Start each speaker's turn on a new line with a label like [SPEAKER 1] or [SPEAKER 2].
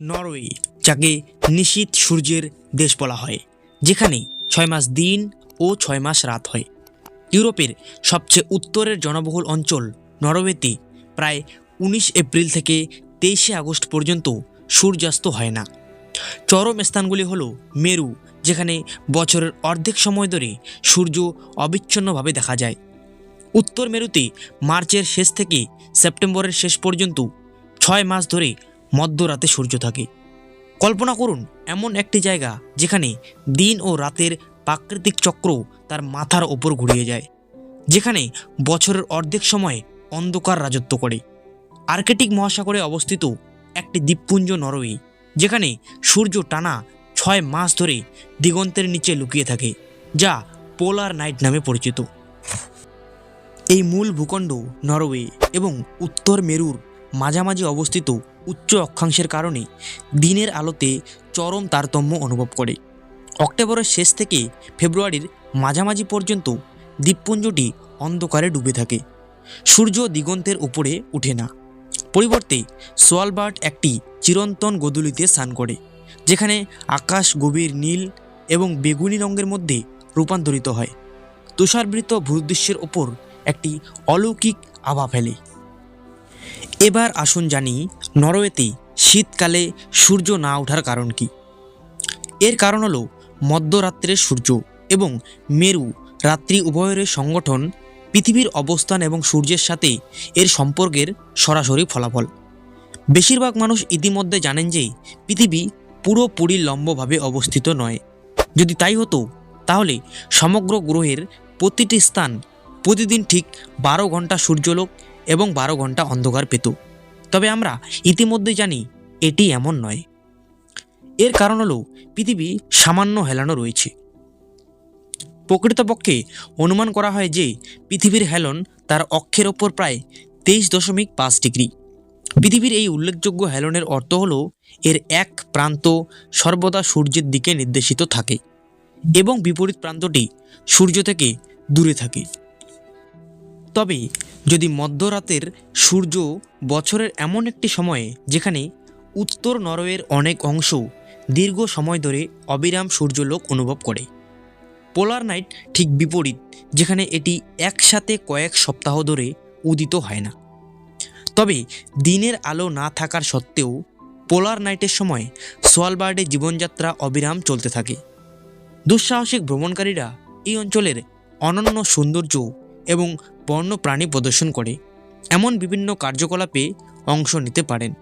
[SPEAKER 1] Norway, যাকে নিশীত সূর্যের দেশ বলা হয়, যেখানে ছয় মাস দিন ও ছয় মাস রাত হয়। ইউরোপের সবচেয়ে উত্তরের জনবহুল অঞ্চল নরওয়েতে প্রায় উনিশ এপ্রিল থেকে তেইশে আগস্ট পর্যন্ত সূর্যাস্ত হয় না। চরম স্থানগুলি হলো মেরু, যেখানে বছরের অর্ধেক সময় ধরে সূর্য অবিচ্ছিন্নভাবে দেখা যায়। উত্তর মেরুতে মার্চের শেষ থেকে সেপ্টেম্বরের শেষ পর্যন্ত ছয় মাস ধরে মধ্যরাতে সূর্য থাকে। কল্পনা করুন, এমন একটি জায়গা যেখানে দিন ও রাতের প্রাকৃতিক চক্র তার মাথার ওপর ঘুরিয়ে যায়, যেখানে বছরের অর্ধেক সময় অন্ধকার রাজত্ব করে। আর্কেটিক মহাসাগরে অবস্থিত একটি দ্বীপপুঞ্জ নরওয়ে, যেখানে সূর্য টানা ছয় মাস ধরে দিগন্তের নিচে লুকিয়ে থাকে, যা পোলার নাইট নামে পরিচিত। এই মূল ভূখণ্ড নরওয়ে এবং উত্তর মেরুর মাঝামাঝি অবস্থিত উচ্চ অক্ষাংশের কারণে দিনের আলোতে চরম তারতম্য অনুভব করে। অক্টোবরের শেষ থেকে ফেব্রুয়ারির মাঝামাঝি পর্যন্ত দ্বীপপুঞ্জটি অন্ধকারে ডুবে থাকে। সূর্য দিগন্তের উপরে ওঠে না। পরিবর্তে সোয়ালবার্ট একটি চিরন্তন গোধূলিতে স্নান করে, যেখানে আকাশ গভীর নীল এবং বেগুনি রঙের মধ্যে রূপান্তরিত হয়। তুষারবৃত ভূদৃশ্যের ওপর একটি অলৌকিক আভা ফেলে। এবার আসুন জানি নরওয়েতে শীতকালে সূর্য না ওঠার কারণ কি। এর কারণ হলো মধ্যরাত্রের সূর্য এবং মেরু রাত্রি উভয়ের সংগঠন, পৃথিবীর অবস্থান এবং সূর্যের সাথে এর সম্পর্কের সরাসরি ফলাফল। বেশিরভাগ মানুষ ইতিমধ্যে জানেন যে পৃথিবী পুরোপুরি লম্বভাবে অবস্থিত নয়। যদি তাই হতো, তাহলে সমগ্র গ্রহের প্রতিটি স্থান প্রতিদিন ঠিক বারো ঘণ্টা সূর্যলোক এবং বারো ঘণ্টা অন্ধকার পেত। তবে আমরা ইতিমধ্যে জানি এটি এমন নয়। এর কারণ হলো পৃথিবী সামান্য হেলানো রয়েছে। প্রকৃতপক্ষে অনুমান করা হয় যে পৃথিবীর হেলন তার অক্ষের ওপর প্রায় তেইশ দশমিক পাঁচ ডিগ্রি। পৃথিবীর এই উল্লেখযোগ্য হেলনের অর্থ হলো এর এক প্রান্ত সর্বদা সূর্যের দিকে নির্দেশিত থাকে এবং বিপরীত প্রান্তটি সূর্য থেকে দূরে থাকে। তবে যদি মধ্যরাতের সূর্য বছরের এমন একটি সময়ে যেখানে উত্তর নরওয়ের অনেক অংশ দীর্ঘ সময় ধরে অবিরাম সূর্যলোক অনুভব করে, পোলার নাইট ঠিক বিপরীত, যেখানে এটি একসাথে কয়েক সপ্তাহ ধরে উদিত হয় না। তবে দিনের আলো না থাকার সত্ত্বেও পোলার নাইটের সময় সোয়ালবার্ডে জীবনযাত্রা অবিরাম চলতে থাকে। দুঃসাহসিক ভ্রমণকারীরা এই অঞ্চলের অনন্য সৌন্দর্য এবং বন্য প্রাণী প্রদর্শন করে। এমন বিভিন্ন কার্যকলাপে অংশ নিতে পারেন।